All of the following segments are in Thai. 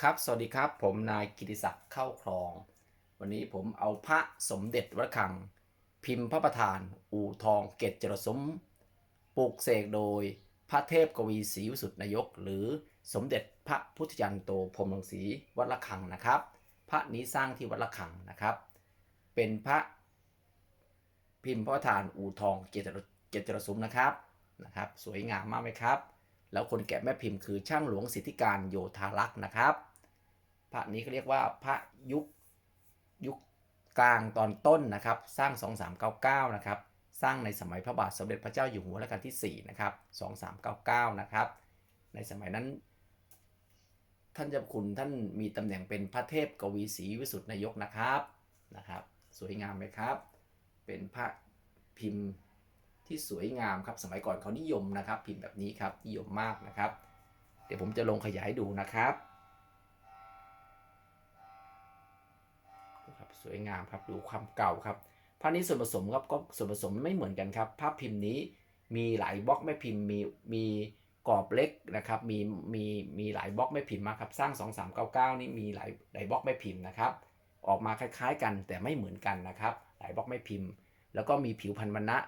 ครับ สวัสดีครับ ผมนายกิติศักดิ์เข้าคลอง วันนี้ผมเอาพระสมเด็จวัดระฆัง พิมพ์พระประธาน อู่ทองเกตจรสมปลูกเสกโดยพระเทพกวีศรีวิสุทธินายก หรือสมเด็จพระพุทธยันโตพรหมรังสีวัดระฆังนะครับ พระนี้สร้างที่วัดระฆังนะครับ เป็นพระพิมพ์พระประธานอู่ทองเกตจรเกตจรสมนะครับนะครับ สวยงามมากไหมครับ แล้วคนแกะแม่พิมพ์คือช่างหลวงสิทธิการโยธารักษ์นะครับพระนี้เขาเรียกว่าพระยุคยุคกลางตอนต้นนะครับ สร้าง 2399 นะครับ สร้างในสมัยพระบาทสมเด็จพระเจ้าอยู่หัวรัชกาลที่ 4 นะครับ 2399 นะครับ ในสมัยนั้นท่านเจ้าคุณท่านมีตำแหน่งเป็นพระเทพกวีศรีวิสุทธินายกนะครับนะครับ สวยงามไหมครับ เป็นพระพิมพ์ ที่สวยงามครับ สมัยก่อนเขานิยมนะครับ พิมพ์แบบนี้ครับนิยมมากนะครับ เดี๋ยวผมจะลงขยายดูนะครับครับสวยงามครับดูความเก่าครับพระนี้ส่วนผสมครับก็ส่วนผสมไม่เหมือนกันครับ ภาพพิมพ์นี้มีหลายบล็อกแม่พิมพ์มีมีกรอบเล็กนะครับ มีมีมีหลายบล็อกแม่พิมพ์มากครับสร้าง 2399 นี่มีหลายหลายบล็อกแม่พิมพ์นะครับ ออกมาคล้ายๆกันแต่ไม่เหมือนกันนะครับ หลายบล็อกแม่พิมพ์ แล้วก็มีผิวพันวรรณะ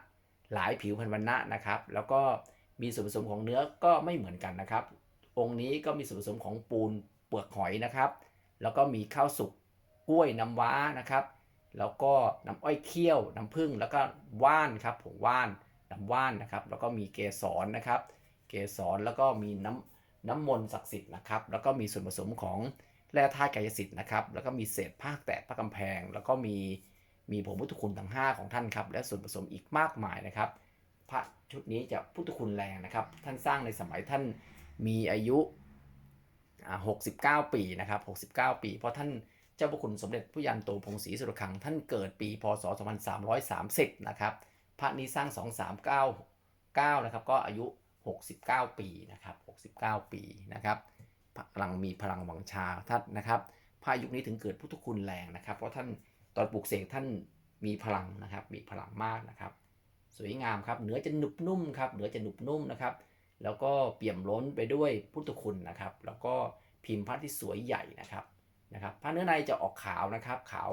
หลายผิวพันธุ์วรรณะนะครับ แล้วก็มีส่วนผสมของเนื้อก็ไม่เหมือนกันนะครับ องค์นี้ก็มีส่วนผสมของปูนเปลือกหอยนะครับ แล้วก็มีข้าวสุกกล้วยน้ำว้านะครับ แล้วก็น้ำอ้อยเคี่ยวน้ำผึ้งแล้วก็ว่านครับผงว่านน้ำว่านนะครับ แล้วก็มีเกสรนะครับ เกสรแล้วก็มีน้ำน้ำมนต์ศักดิ์สิทธิ์นะครับ แล้วก็มีส่วนผสมของแร่ธาตุกายสิทธิ์นะครับ แล้วก็มีเศษภาแตกพระกำแพง แล้วก็มี มีผงพุทธคุณทั้ง 5 ของท่านครับ และส่วนผสมอีกมากมายนะครับ พระชุดนี้จะพุทธคุณแรงนะครับ ท่านสร้างในสมัยท่านมีอายุ 69 ปีนะครับ 69 ปี เพราะท่านเจ้าพระคุณสมเด็จพระยันโตพงศรีสุรคัง ท่านเกิดปีพศ 2330 นะครับ พระนี้สร้าง 2399 นะครับ ก็อายุ 69 ปีนะครับ 69 ปีนะครับพลังมีพลังวังชาท่านนะครับพระยุคนี้ถึงเกิดพุทธคุณแรงนะครับ เพราะท่าน ตอนปลูกเสกท่านมีพลังนะครับ มีพลังมากนะครับ สวยงามครับเนื้อจะหนุบนุ่มครับเนื้อจะหนุบนุ่มนะครับ แล้วก็เปี่ยมล้นไปด้วยพุทธคุณนะครับ แล้วก็พิมพ์พระที่สวยใหญ่นะครับนะครับพระเนื้อในจะออกขาวนะครับขาว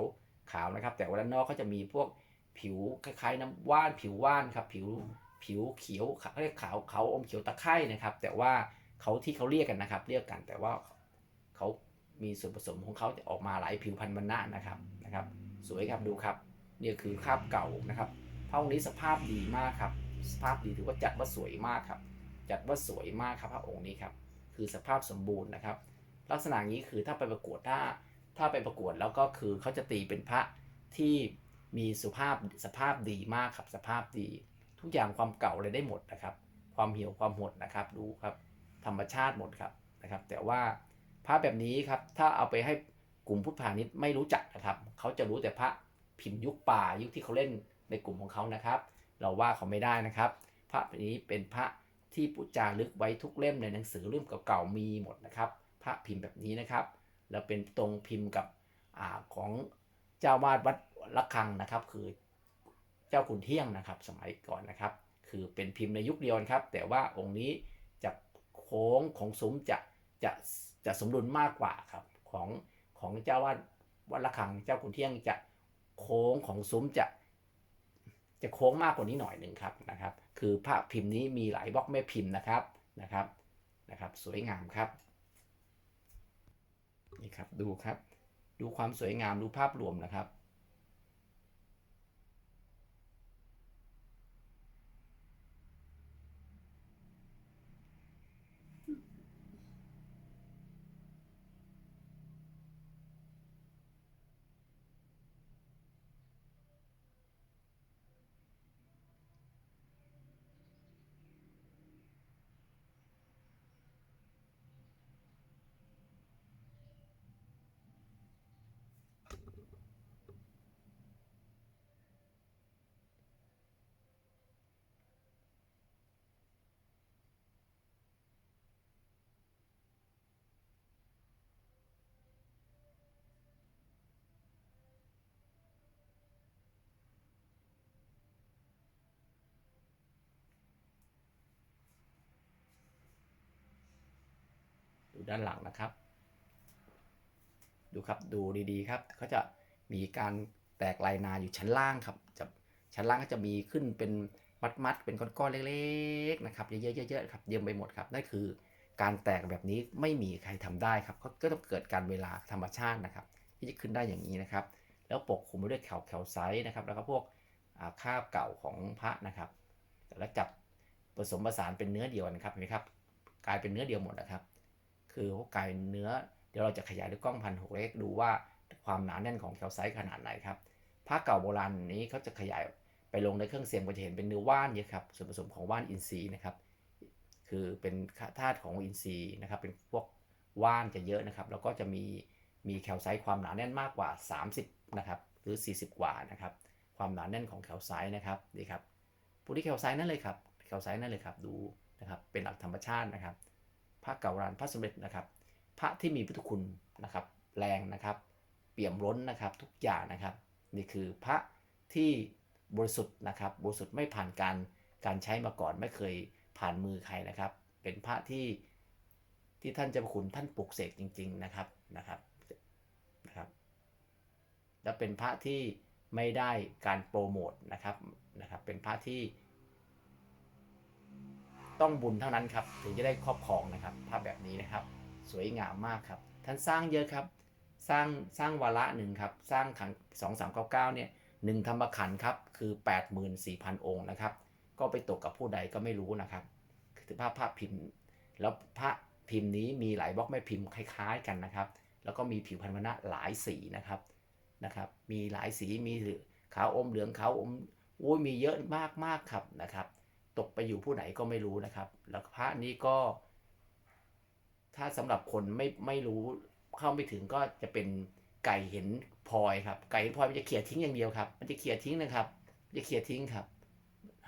ขาวนะครับ แต่ว่าด้านนอกก็จะมีพวกผิวคล้ายๆน้ำว่านผิวว่านครับผิวผิวเขียวเขาเรียกขาวขาวอมเขียวตะไคร่นะครับ แต่ว่าเขาที่เขาเรียกกันนะครับ เรียกกันแต่ว่าเขามีส่วนผสมของเขาจะออกมาหลายผิวพันธุ์บรรณะนะครับนะครับ สวยครับดูครับนี่คือคาบเก่านะครับพระองค์นี้สภาพดีมากครับ สภาพดีถือว่าจัดว่าสวยมากครับ จัดว่าสวยมากครับพระองค์นี้ครับ คือสภาพสมบูรณ์นะครับ ลักษณะนี้คือถ้าไปประกวดถ้าถ้าไปประกวดแล้วก็คือเขาจะตีเป็นพระที่มีสุภาพสภาพดีมากครับสภาพดี ทุกอย่างความเก่าเลยได้หมดนะครับ ความเหี่ยวความหดนะครับดูครับ ธรรมชาติหมดครับนะครับ แต่ว่าพระแบบนี้ครับถ้าเอาไปให้ กลุ่มพุทธพาณิชย์ไม่รู้จักนะครับ เขาจะรู้แต่พระพิมพ์ยุคป่ายุคที่เขาเล่นในกลุ่มของเขานะครับ เราว่าเขาไม่ได้นะครับ พระแบบนี้เป็นพระที่ปุจจารึกไว้ทุกเล่มในหนังสือเล่มเก่าๆมีหมดนะครับ พระพิมพ์แบบนี้นะครับ แล้วเป็นตรงพิมพ์กับอของเจ้าวาดวัดระฆังนะครับ คือเจ้าขุนเที่ยงนะครับ สมัยก่อนนะครับ คือเป็นพิมพ์ในยุคเดียวครับ แต่ว่าองค์นี้จะโค้งของซุ้มจะจะจะสมดุลมากกว่าครับของ ของเจ้าวาดวัดระฆังเจ้าคุณเที่ยงจะโค้งของซุ้มจะ จะโค้งมากกว่านี้หน่อยหนึ่งครับนะครับ คือภาพพิมพ์นี้มีหลายบล็อกแม่พิมพ์นะครับนะครับนะครับ สวยงามครับนี่ครับดูครับ ดูความสวยงามดูภาพรวมนะครับ ด้านหลังนะครับ ดูครับดูดีๆครับเขาจะมีการแตกลายนาอยู่ชั้นล่างครับจะชั้นล่างก็จะมีขึ้นเป็นมัดๆเป็นก้อนๆเล็กๆนะครับเยอะๆๆครับเยี่ยมไปหมดครับนั่นคือการแตกแบบนี้ไม่มีใครทำได้ครับก็ต้องเกิดการเวลาธรรมชาตินะครับ ที่จะขึ้นได้อย่างนี้นะครับ แล้วปกคลุมไปด้วยแถวแถวไซส์นะครับ แล้วก็พวกอ่าคาบเก่าของพระนะครับแล้วจับผสมผสานเป็นเนื้อเดียวกันครับเห็นไหมครับ กลายเป็นเนื้อเดียวหมดนะครับ คือเขากลายเป็นเนื้อ เดี๋ยวเราจะขยายด้วยกล้องพันหกเล็กดูว่าความหนาแน่นของแคลไซต์ขนาดไหนครับผ้าเก่าโบราณนี้เขาจะขยายไปลงในเครื่องเสียงก็จะเห็นเป็นเนื้อว่านเยอะครับส่วนผสมของว่านอินทรีย์นะครับ คือเป็นธาตุของอินทรีย์นะครับ เป็นพวกว่านจะเยอะนะครับ แล้วก็จะมีมีแคลไซต์ความหนาแน่นมากกว่า 30นะครับหรือ 40 กว่านะครับความหนาแน่นของแคลไซต์นะครับนี่ครับพวกที่แคลไซต์นั่นเลยครับแคลไซต์นั่นเลยครับดูนะครับเป็นหลักธรรมชาตินะครับ พระเก่าราณพระสมเด็จนะครับ พระที่มีพุทธคุณนะครับ แรงนะครับ เปี่ยมล้นนะครับทุกอย่างนะครับ นี่คือพระที่บริสุทธิ์นะครับ บริสุทธิ์ไม่ผ่านการการใช้มาก่อนไม่เคยผ่านมือใครนะครับ เป็นพระที่ที่ท่านเจ้าพระคุณท่านปลุกเสกจริง ๆนะครับนะครับนะครับ และเป็นพระที่ไม่ได้การโปรโมทนะครับนะครับ เป็นพระที่ ต้องบุญเท่านั้นครับถึงจะได้ครอบครองนะครับภาพแบบนี้นะครับ สวยงามมากครับ ท่านสร้างเยอะครับ สร้างสร้างวาระหนึ่งครับ สร้างขันสองสามเก้าเก้าเนี่ยหนึ่งธรรมขันครับคือ84,000องค์นะครับ ก็ไปตกกับผู้ใดก็ไม่รู้นะครับคือภาพภาพพิมพ์ แล้วพระพิมพ์นี้มีหลายบล็อกแม่พิมพ์คล้ายๆกันนะครับ แล้วก็มีผิวพันธุ์วรรณะหลายสีนะครับนะครับ มีหลายสีมีขาวอมเหลืองขาวอมโอ้ยมีเยอะมากมากครับนะครับ ตกไปอยู่ผู้ไหนก็ไม่รู้นะครับ แล้วพระนี้ก็ ถ้าสำหรับคนไม่ไม่รู้เข้าไม่ถึงก็จะเป็นไก่เห็นพลอยครับ ไก่เห็นพลอยมันจะเขี่ยทิ้งอย่างเดียวครับ มันจะเขี่ยทิ้งนะครับมันจะเขี่ยทิ้งครับ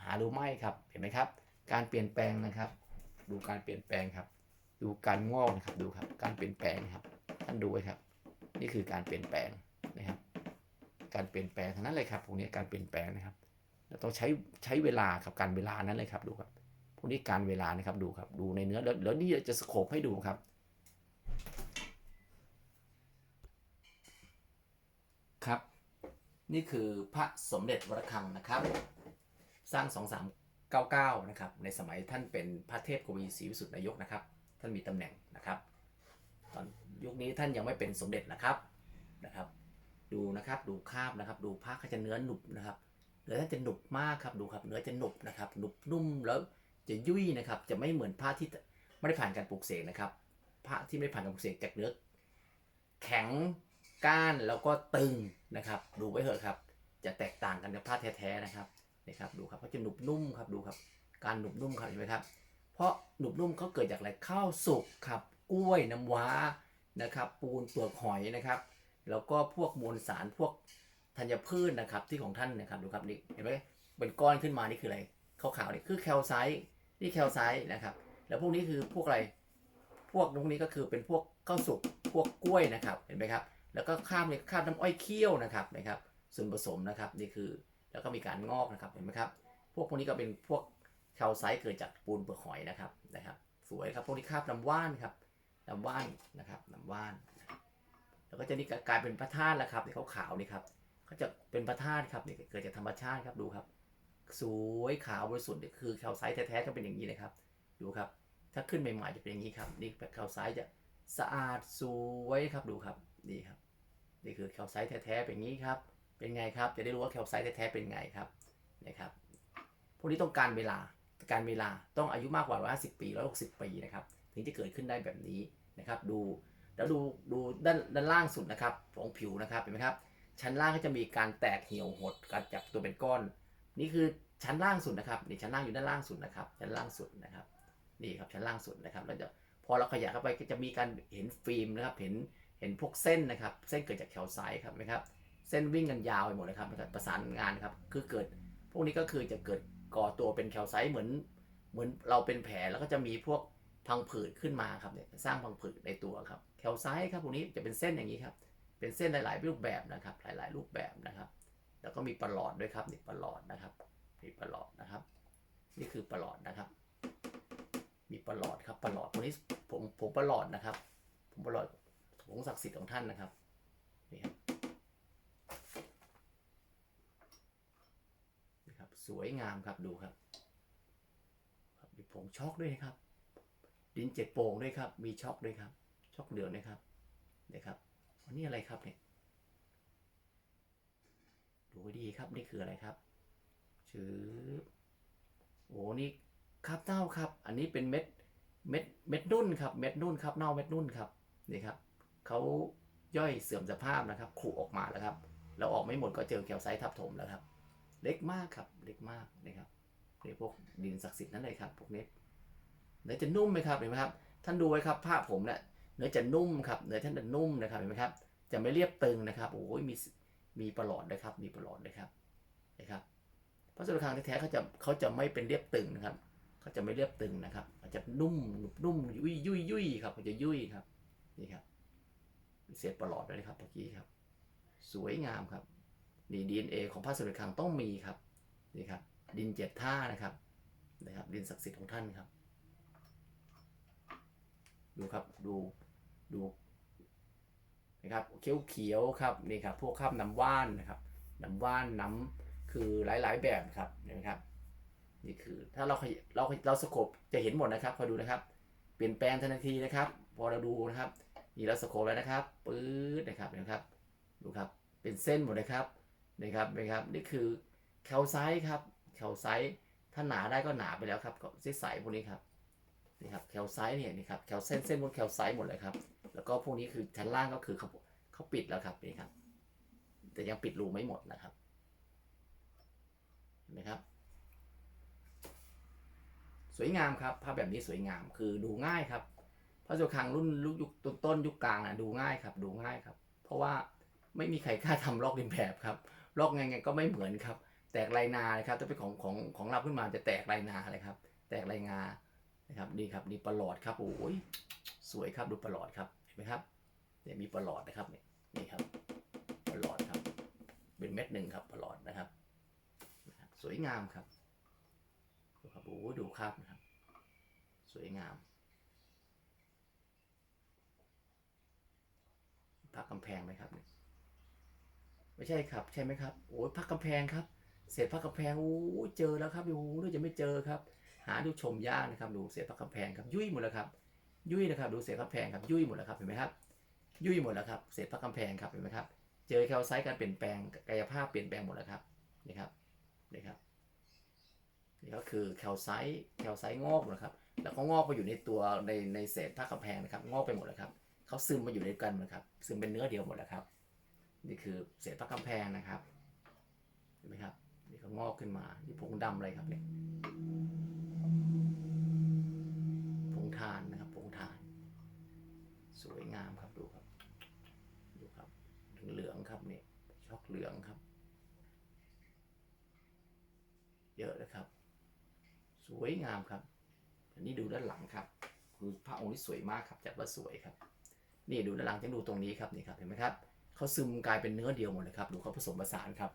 หารู้ไหมครับ เห็นไหมครับ การเปลี่ยนแปลงนะครับ ดูการเปลี่ยนแปลงครับ ดูการงอกนะครับ ดูครับ การเปลี่ยนแปลงครับ ท่านดูไว้ครับ นี่คือการเปลี่ยนแปลงนะครับ การเปลี่ยนแปลงทั้งนั้นเลยครับพวกนี้การเปลี่ยนแปลงนะครับ ต้องใช้ใช้เวลาครับการเวลานั้นเลยครับดูครับพวกนี้การเวลานะครับดูครับดูในเนื้อแล้วแล้วนี่จะสโคปให้ดูครับ ครับ นี่คือพระสมเด็จวรคังนะครับ สร้าง 2399 นะครับ ในสมัยท่านเป็นพระเทพกวีศรีวิสุทธินายกนะครับ ท่านมีตำแหน่งนะครับ ตอนยุคนี้ท่านยังไม่เป็นสมเด็จนะครับนะครับ ดูนะครับดูคาบนะครับ ดูผ้าเขจะเนื้อหนุบนะครับ เนื้อท่านจะหนุบมากครับดูครับ เนื้อจะหนุบนะครับหนุบนุ่มแล้วจะยุ่ยนะครับ จะไม่เหมือนผ้าที่ไม่ได้ผ่านการปลูกเสกนะครับผ้าที่ไม่ผ่านการปลูกเสกจากเนื้อแข็งก้านแล้วก็ตึงนะครับ ดูไว้เถอะครับ จะแตกต่างกันกับผ้าแท้ๆนะครับนี่ครับดูครับเขาจะหนุบนุ่มครับดูครับ การหนุบนุ่มครับเห็นไหมครับ เพราะหนุบนุ่มเขาเกิดจากอะไรข้าวสุกครับกล้วยน้ำว้านะครับ ปูนเปลือกหอยนะครับ แล้วก็พวกมวลสารพวก ธัญพืชนะครับที่ของท่านนะครับดูครับนี่เห็นไหมเป็นก้อนขึ้นมานี่คืออะไรขาวๆนี่คือแคลไซต์นี่แคลไซต์นะครับ แล้วพวกนี้คือพวกอะไรพวกตรงนี้ก็คือเป็นพวกข้าวสุกพวกกล้วยนะครับเห็นไหมครับแล้วก็ข้ามเนี่ยข้ามน้ำอ้อยเคี่ยวนะครับนะครับส่วนผสมนะครับนี่คือแล้วก็มีการงอกนะครับเห็นไหมครับพวกพวกนี้ก็เป็นพวกแคลไซต์เกิดจากปูนเปลือกหอยนะครับนะครับสวยครับพวกนี้คราบน้ำว่านครับน้ำว่านนะครับน้ำว่าน แล้วก็จะนี่กลายเป็นพระธาตุแล้วครับนี่ขาวๆนี่ครับ เขาจะเป็นพระธาตุครับเนี่ยเกิดจากธรรมชาติครับดูครับ สวยขาวบริสุทธิ์เนี่ยคือแคลไซต์แท้ๆจะเป็นอย่างนี้เลยครับ ดูครับ ถ้าขึ้นใหม่ๆจะเป็นอย่างนี้ครับ นี่แคลไซต์จะสะอาดสวยครับดูครับนี่ครับ นี่คือแคลไซต์แท้ๆเป็นอย่างนี้ครับ เป็นไงครับ จะได้รู้ว่าแคลไซต์แท้ๆเป็นไงครับนะครับพวกนี้ต้องการเวลาการเวลาต้องอายุมากกว่า 150 ปี 160 ปีนะครับถึงจะเกิดขึ้นได้แบบนี้นะครับ ดูแล้วดูดูด้านด้านล่างสุดนะครับของผิวนะครับเห็นไหมครับ ชั้นล่างก็จะมีการแตกเหี่ยวหดการจับตัวเป็นก้อน นี่คือชั้นล่างสุดนะครับนี่ชั้นล่างอยู่ด้านล่างสุดนะครับ ชั้นล่างสุดนะครับนี่ครับชั้นล่างสุดนะครับแล้วจะพอเราขยายเข้าไปก็จะมีการเห็นฟิล์มนะครับ เห็นเห็นพวกเส้นนะครับ เส้นเกิดจากแคลไซต์ครับนไหมครับ เส้นวิ่งกันยาวไปหมดเลยครับประสานงานครับคือเกิด พวกนี้ก็คือจะเกิดก่อตัวเป็นแคลไซต์เหมือน เหมือนเราเป็นแผลแล้วก็จะมีพวกพังผืดขึ้นมาครับเนี่ยสร้างพังผืดในตัวครับแคลไซต์ครับพวกนี้จะเป็นเส้นอย่างนี้ครับ เป็นเส้นหลายๆรูปแบบนะครับ หลายๆ รูปแบบนะครับ แล้วก็มีประหลอดด้วยครับนี่ประหลอดนะครับมีประหลอดนะครับ นี่คือประหลอดนะครับ มีประหลอดครับประหลอดวกนี้ผมผมประหลอดนะครับ ผมประหลอดผงศักดิ์สิทธิ์ของท่านนะครับนี่ครับนี่ครับ สวยงามครับดูครับครับมีผงช็อกด้วยนะครับ ดินเจ็ดโป่งด้วยครับ มีช็อกด้วยครับช็อกเหลืองด้วยครับนี่ครับ อันนี้อะไรครับเนี่ยดูให้ดีครับนี่คืออะไรครับชื่อโอ้นี่ครับเน่าครับ อันนี้เป็นเม็ดเม็ดเม็ดนุ่นครับ เม็ดนุ่นครับเน่าเม็ดนุ่นครับนี่ครับเขาย่อยเสื่อมสภาพนะครับขูออกมาแล้วครับแล้วออกไม่หมดก็เจอแคลไซต์ทับถมแล้วครับ เล็กมากครับ เล็กมากนะครับนี่พวกดินศักดิ์สิทธิ์นั่นเลยครับพวกนี้เนื้อจะนุ่มไหมครับเห็นไหมครับ ท่านดูไว้ครับ ภาพผมเนี่ย เนื้อจะนุ่มครับเนื้อท่านจะนุ่มนะครับเห็นไหมครับ จะไม่เรียบตึงนะครับโอ้ยมีมีประหลอดนะครับ มีประหลอดนะครับนะครับพระสุรคังแท้ๆเขาจะเขาจะไม่เป็นเรียบตึงนะครับเขาจะไม่เรียบตึงนะครับเขาจจะนุ่มนุ่มยุ่ยยุ่ยยุ่ยครับเขาจะยุ่ยครับนี่ครับมีเศษประหลอดด้วยนะครับเมื่อกี้ครับ สวยงามครับนี่ DNA ของพระสุรคังต้องมีครับนี่ครับ ดินเจ็ดท่านะครับนะครับ ดินศักดิ์สิทธิ์ของท่านครับ ดูครับดู ดูนะครับเขียวเขียวๆครับนี่ครับพวกข้ามน้ำว่านนะครับน้ำว่านน้ำคือหลายๆแบบครับนไหมครับนี่คือถ้าเราขยเราเราสโคบจะเห็นหมดนะครับคอยดูนะครับ เปลี่ยนแปลงทันทีนะครับ พอเราดูนะครับนี่เราสโคบแล้วนะครับปื๊ดนะครับนไหมครับ ดูครับเป็นเส้นหมดนะครับนะครับนะครับนี่คือแคลไซต์ครับแคลไซต์ถ้าหนาได้ก็หนาไปแล้วครับก็ใสๆพวกนี้ครับนี่ครับแคลไซต์เนี่ยนี่ครับแคลเส้นเส้นบนแคลไซต์หมดเลยครับ แล้วก็พวกนี้คือชั้นล่างก็คือเขาเขาปิดแล้วครับนี่ครับ แต่ยังปิดรูไม่หมดนะครับเห็นไหมครับ สวยงามครับภาพแบบนี้สวยงามคือดูง่ายครับพระสุคังรุ่นยุคต้นต้นยุคกลางนะดูง่ายครับ ดูง่ายครับ เพราะว่าไม่มีใครกล้าทำลอกเลียนแบบครับลอกไงไงก็ไม่เหมือนครับ แตกลายนานะครับถ้าเป็นของของของเราขึ้นมาจะแตกลายนาเลยครับ แตกลายงานะครับนี่ครับนี่ประหลอดครับโอ้ยสวยครับดูประหลอดครับ ไหมครับเนี่ยมีประหลอดนะครับเนี่ยนี่ครับประหลอดครับ เป็นเม็ดหนึ่งครับประหลอดนะครับ สวยงามครับดูครับโอ้ดูครับนะครับ สวยงามพักกำแพงไหมครับเนี่ยไม่ใช่ครับ ใช่ไหมครับโอ้ยพักกำแพงครับเศษพักกำแพงโอ้เจอแล้วครับโอ้ยจะไม่เจอครับ หาดูชมยากนะครับดูเศษพักกำแพงครับยุ่ยหมดแล้วครับ ยุ่ยนะครับดูเศษพักำแพงครับยุ่ยหมดแล้วครับเห็นไหมครับยุ่ยหมดแล้วครับเศษพักกำแพงครับเห็นไหมครับเจอแคลไซต์การเปลี่ยนแปลงกายภาพเปลี่ยนแปลงหมดแล้วครับนี่ครับนี่ครับนี่ก็คือแคลไซต์แคลไซต์งอกหมดแล้วครับแล้วก็งอกไปอยู่ในตัวในในเศษผ้ากำแพงนะครับงอกไปหมดแล้วครับเขาซึมมาอยู่ในกันหมดครับซึมเป็นเนื้อเดียวหมดแล้วครับ นี่คือเศษผ้ากำแพงนะครับเห็นไหมครับนี่เขางอกขึ้นมานี่ผงดำอะไรครับเนี่ยผงทานนะครับผงทาน สวยงามครับดูครับ ดูครับ ถึงเหลืองครับเนี่ยช็อกเหลืองครับ เยอะเลยครับ สวยงามครับ อันนี้ดูด้านหลังครับคือพระองค์นี้สวยมากครับจัดว่าสวยครับ นี่ดูด้านหลังจะดูตรงนี้ครับนี่ครับเห็นไหมครับเขาซึมกลายเป็นเนื้อเดียวหมดเลยครับดูเขาผสมผสานครับ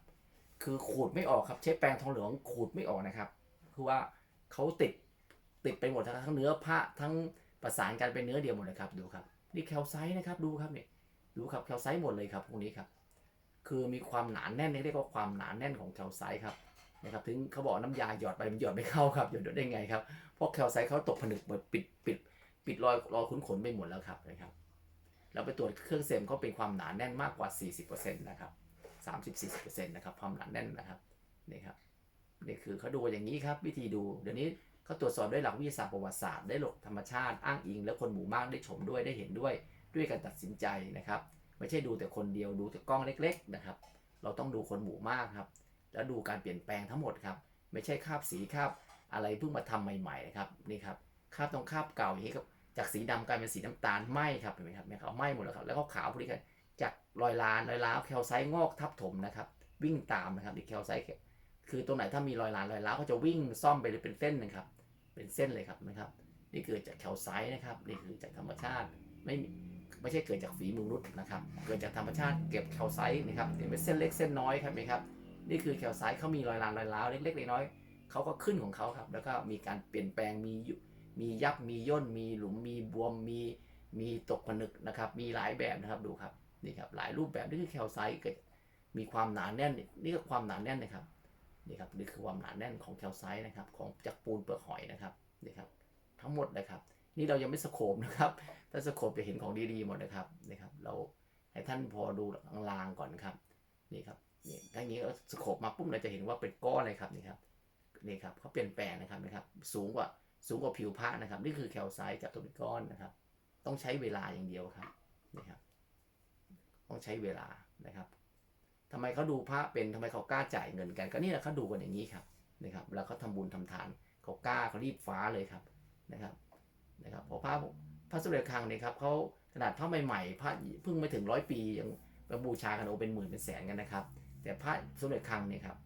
คือขูดไม่ออกครับ ใช้แปรงทองเหลืองขูดไม่ออกนะครับ คือว่าเขาติดติดไปหมดทั้งเนื้อพระทั้งประสานกันเป็นเนื้อเดียวหมดเลยครับดูครับ นี่แคลไซต์นะครับดูครับเนี่ยดูครับแคลไซต์หมดเลยครับพวกนี้ครับคือมีความหนาแน่นเรียกว่าความหนาแน่นของแคลไซต์ครับนะครับถึงเขาบอกน้ำยาหยอดไปมันหยอดไม่เข้าครับหยอดได้ไงครับเพราะแคลไซต์เขาตกผนึกหมดปิดปิดปิดรอยรอยขุนขนไปหมดแล้วครับนะครับเราไปตรวจเครื่องเซมเขาเป็นความหนาแน่นมากกว่า 40%นะครับ30-40%นะครับความหนาแน่นนะครับนี่ครับนี่คือเขาดูอย่างนี้ครับวิธีดูเดี๋ยวนี้ เขาตรวจสอบด้วยหลักวิทยาศาสตร์ประวัติศาสตร์ได้หลักธรรมชาติอ้างอิง แล้วคนหมู่มากได้ชมด้วยได้เห็นด้วยด้วยการตัดสินใจนะครับ ไม่ใช่ดูแต่คนเดียวดูแต่กล้องเล็ก ๆนะครับ เราต้องดูคนหมู่มากครับ แล้วดูการเปลี่ยนแปลงทั้งหมดครับ ไม่ใช่คาบสีคาบอะไรเพิ่งมาทำใหม่ๆนะครับนี่ครับคาบตรงคาบเก่าอย่างนี้ครับจากสีดำกลายเป็นสีน้ำตาลไหมครับเห็นไหมครับเนี่ยเขาไหมหมดแล้วครับแล้วก็ขาวพวกนี้ครับจากรอยลานรอยล้าวแคลไซต์งอกทับถมนะครับ วิ่งตามนะครับนี่แคลไซต์คือตรงไหนถ้ามีรอยลานรอยล้าวก็จะวิ่งซ่อมไปเลยเป็นเส้นนะครับ เป็นเส้นเลยครับนะครับ นี่เกิดจากแคลไซต์นะครับ นี่คือจากธรรมชาติไม่ไม่ใช่เกิดจากฝีมือมนุษย์นะครับ เกิดจากธรรมชาติเก็บแคลไซต์นะครับเป็นเส้นเล็กเส้นน้อยครับนไหมครับ นี่คือแคลไซต์เขามีรอยลานรอยร้าวเล็กๆน้อยๆเขาก็ขึ้นของเขาครับ แล้วก็มีการเปลี่ยนแปลง มียุมียับ มีย่น มีหลุม มีบวม มีมีตกผนึกนะครับ มีหลายแบบนะครับดูครับ นี่ครับหลายรูปแบบนี่คือแคลไซต์เกิด มีความหนาแน่น นี่ก็ความหนาแน่นนะครับ นี่ครับนี่คือความหนาแน่นของแคลไซต์นะครับของจากปูนเปลือกหอยนะครับนี่ครับทั้งหมดนะครับนี่เรายังไม่สโคปนะครับถ้าสโคปจะเห็นของดีๆหมดนะครับนี่ครับเราให้ท่านพอดูลางๆก่อนครับนี่ครับนี่ถ้าอย่างนี้ก็สโคปมาปุ๊บเราจะเห็นว่าเป็นก้อนเลยครับนี่ครับนี่ครับเขาเปลี่ยนแปลงนะครับนะครับ สูงกว่าสูงกว่าผิวพระนะครับ นี่คือแคลไซต์จากตัวเป็นก้อนนะครับ ต้องใช้เวลาอย่างเดียวครับนี่ครับต้องใช้เวลานะครับ ทำไมเขาดูพระเป็นทำไมเขากล้าจ่ายเงินกัน ก็นี่แหละเขาดูกันอย่างนี้ครับนะครับ แล้วเขาทำบุญทำทานเขากล้าเขารีบฟ้าเลยครับนะครับนะครับเพอพระพระสมเด็จคลังเนี่ยครับเขาขนาดพระใหม่ๆพระเพิ่งไม่ถึงร้อยปียังไปบูชากันโอเป็นหมื่นเป็นแสนกันนะครับ แต่พระสมเด็จคังเนี่ยครับ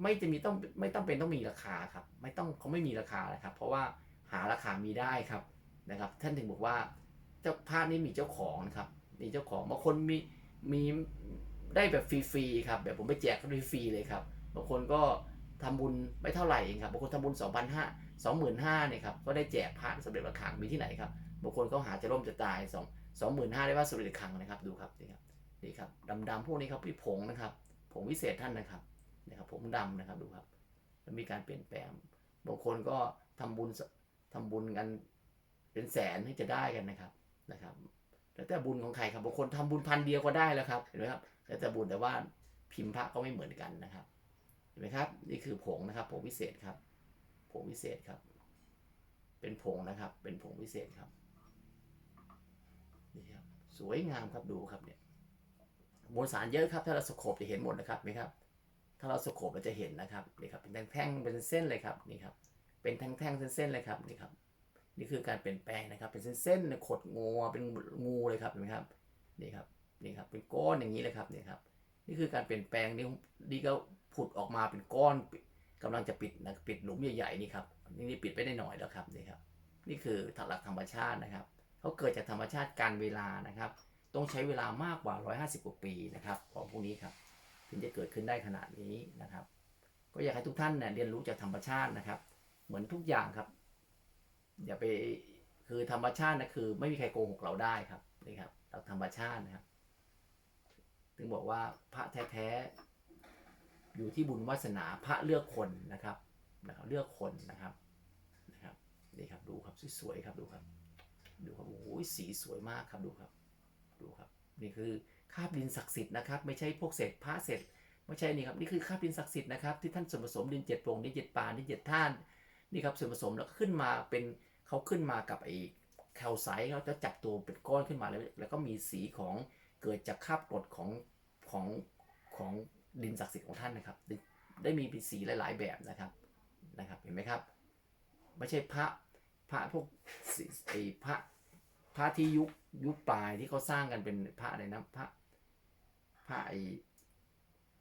ไม่จะมีต้องไม่ต้องเป็นต้องมีราคาครับ ไม่ต้องเขาไม่มีราคานะครับ เพราะว่าหาราคามีได้ครับนะครับ ท่านถึงบอกว่าเจ้าพระนี่มีเจ้าของนะครับมีเจ้าของบางคนมีมี ได้แบบฟรีๆครับแบบผมไปแจกฟรีๆเลยครับบางคนก็ทำบุญไม่เท่าไหร่เองครับบางคนทำบุญ 2 5 0 0 2 5 0 0เนี่ยครับก็ได้แจกพระสมเด็จพระคลังมีที่ไหนครับบางคนเขาหาจะร่มจะตาย2 2 5 0 0ได้ว่าสมเด็จพระคลังนะครับดูครับนี่ครับนี่ครับดำๆพวกนี้ครับพี่ผงนะครับผงวิเศษท่านนะครับนะครับผมดำนะครับดูครับมีการเปลี่ยนแปลงบางคนก็ทำบุญทำบุญกันเป็นแสนที่จะได้กันนะครับนะครับแล้วแต่บุญของใครครับบางคนทำบุญพันเดียวก็ได้แล้วครับเห็นไหมครับ แล้วแต่บุญแต่ว่าพิมพ์พระก็ไม่เหมือนกันนะครับเห็นไหมครับ นี่คือผงนะครับ ผงวิเศษครับ ผงวิเศษครับ เป็นผงนะครับ เป็นผงวิเศษครับนี่ครับสวยงามครับดูครับเนี่ยมวลสารเยอะครับ ถ้าเราสโคปจะเห็นหมดนะครับไหมครับ ถ้าเราสโคปเราจะเห็นนะครับนี่ครับเป็นแท่งเป็นเส้นเลยครับนี่ครับ เป็นแท่งๆเส้นๆเลยครับนี่ครับ นี่คือการเปลี่ยนแปลงนะครับ เป็นเส้นๆขดงูเป็นงูเลยครับเห็นไหมครับนี่ครับ นี่ครับเป็นก้อนอย่างนี้เลยครับนี่ครับ นี่คือการเปลี่ยนแปลงนี่นี่ก็ผุดออกมาเป็นก้อนกำลังจะปิดนะปิดหลุมใหญ่ๆนี่ครับนี่นี่ปิดไปได้หน่อยแล้วครับนี่ครับ นี่คือหลักธรรมชาตินะครับเขาเกิดจากธรรมชาติการเวลานะครับ ต้องใช้เวลามากกว่า 150 กว่าปีนะครับ ของพวกนี้ครับถึงจะเกิดขึ้นได้ขนาดนี้นะครับ ก็อยากให้ทุกท่านเนี่ยเรียนรู้จากธรรมชาตินะครับ เหมือนทุกอย่างครับอย่าไปคือธรรมชาตินะคือ ไม่มีใครโกหกเราได้ครับนี่ครับเราธรรมชาตินะครับ ถึงบอกว่าพระแท้ๆอยู่ที่บุญวาสนาพระเลือกคนนะครับนะครับเลือกคนนะครับนะครับนี่ครับดูครับสวยๆครับดูครับ ดูครับโอ้ยสีสวยมากครับดูครับ ดูครับ นี่คือคาบดินศักดิ์สิทธิ์นะครับ ไม่ใช่พวกเศษพระเศษไม่ใช่นี่ครับนี่คือคาบดินศักดิ์สิทธิ์นะครับที่ท่านส่วนผสมดินเจ็ดโปร่งดินเจ็ดปานดินเจ็ดท่านนี่ครับส่วนผสมแล้วก็ขึ้นมาเป็นเขาขึ้นมากับไอ้แคลไซต์เขาจะจับตัวเป็นก้อนขึ้นมาแล้วแล้วก็มีสีของเกิดจากคาบกรดของ ของของดินศักดิ์สิทธิ์ของท่านนะครับ ได้มีสีหลาย ๆ แบบนะครับนะครับ เห็นไหมครับ ไม่ใช่พระพระพวกไอ้พระพระที่ยุคยุคปลายที่เขาสร้างกันเป็นพระอะไรนะพระพระไอ้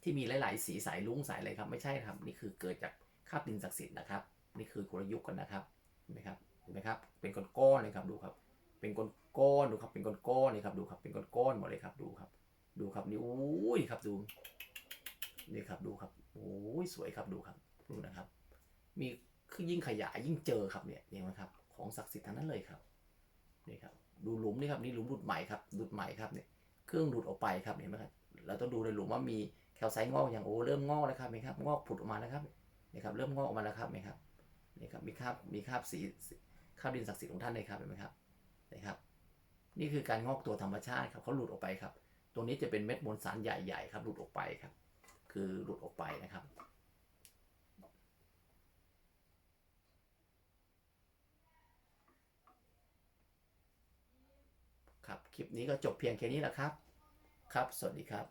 ที่มีหลาย ๆ สีสายลุ้งสายอะไรครับ ไม่ใช่ครับ นี่คือเกิดจากคาบดินศักดิ์สิทธิ์นะครับ นี่คือคนละยุคกันนะครับเห็นไหมครับเห็นไหมครับ เป็นก้อนๆเลยครับดูครับ เป็นก้อนๆดูครับ เป็นก้อนๆเลยครับดูครับ เป็นก้อนๆหมดเลยครับดูครับ ดูครับนี่โอ้ยครับดูนี่ครับดูครับโอ้ยสวยครับดูครับดูนะครับ มีคือยิ่งขยายยิ่งเจอครับเนี่ยเห็นไหมครับ ของศักดิ์สิทธิ์ทั้งนั้นเลยครับนี่ครับดูหลุมนี่ครับนี่หลุมหลุดใหม่ครับหลุดใหม่ครับเนี่ยเครื่องหลุดออกไปครับเห็นไหมครับเราต้องดูในหลุมว่ามีแคลไซต์งอกอย่างโอ้เริ่มงอกแล้วครับเห็นไหมครับงอกผุดออกมาแล้วครับนี่ครับเริ่มงอกออกมาแล้วครับเห็นไหมครับนี่ครับมีคราบมีคราบสีคราบดินศักดิ์สิทธิ์ของท่านเลยครับเห็นไหมครับนะครับ นี่คือการงอกตัวธรรมชาติครับเขาหลุดออกไปครับ ตรงนี้จะเป็นเม็ดมวลสารใหญ่ๆครับหลุดออกไปครับ คือหลุดออกไปนะครับ ครับ คลิปนี้ก็จบเพียงแค่นี้แหละครับ ครับ สวัสดีครับ